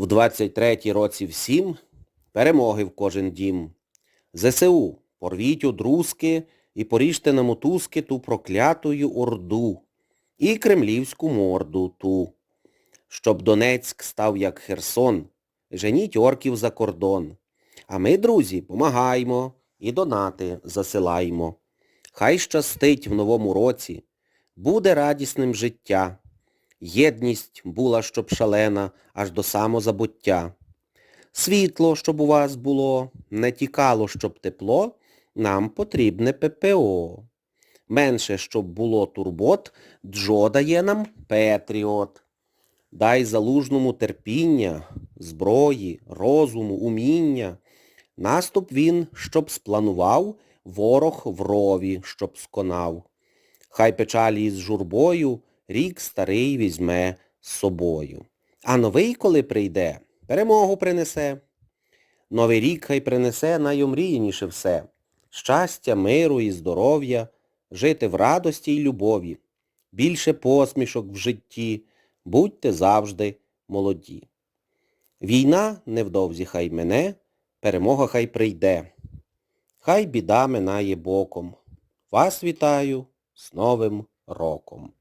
В 23-й році всім перемоги в кожен дім. ЗСУ, порвіть одрузки і поріжте на мотузки ту проклятую орду і кремлівську морду ту. Щоб Донецьк став як Херсон, женіть орків за кордон. А ми, друзі, помагаємо і донати засилаємо. Хай щастить в новому році, буде радісним життя. Єдність була, щоб шалена, аж до самозабуття. Світло, щоб у вас було, не тікало, щоб тепло, нам потрібне ППО. Менше, щоб було турбот, Джо дає нам Петріот. Дай залужному терпіння, зброї, розуму, уміння. Наступ він, щоб спланував, ворог в рові, щоб сконав. Хай печалі із журбою рік старий візьме з собою. А новий, коли прийде, перемогу принесе. Новий рік хай принесе найомріяніше все. Щастя, миру і здоров'я, жити в радості й любові. Більше посмішок в житті, будьте завжди молоді. Війна невдовзі хай мене, перемога хай прийде. Хай біда минає боком. Вас вітаю з Новим роком.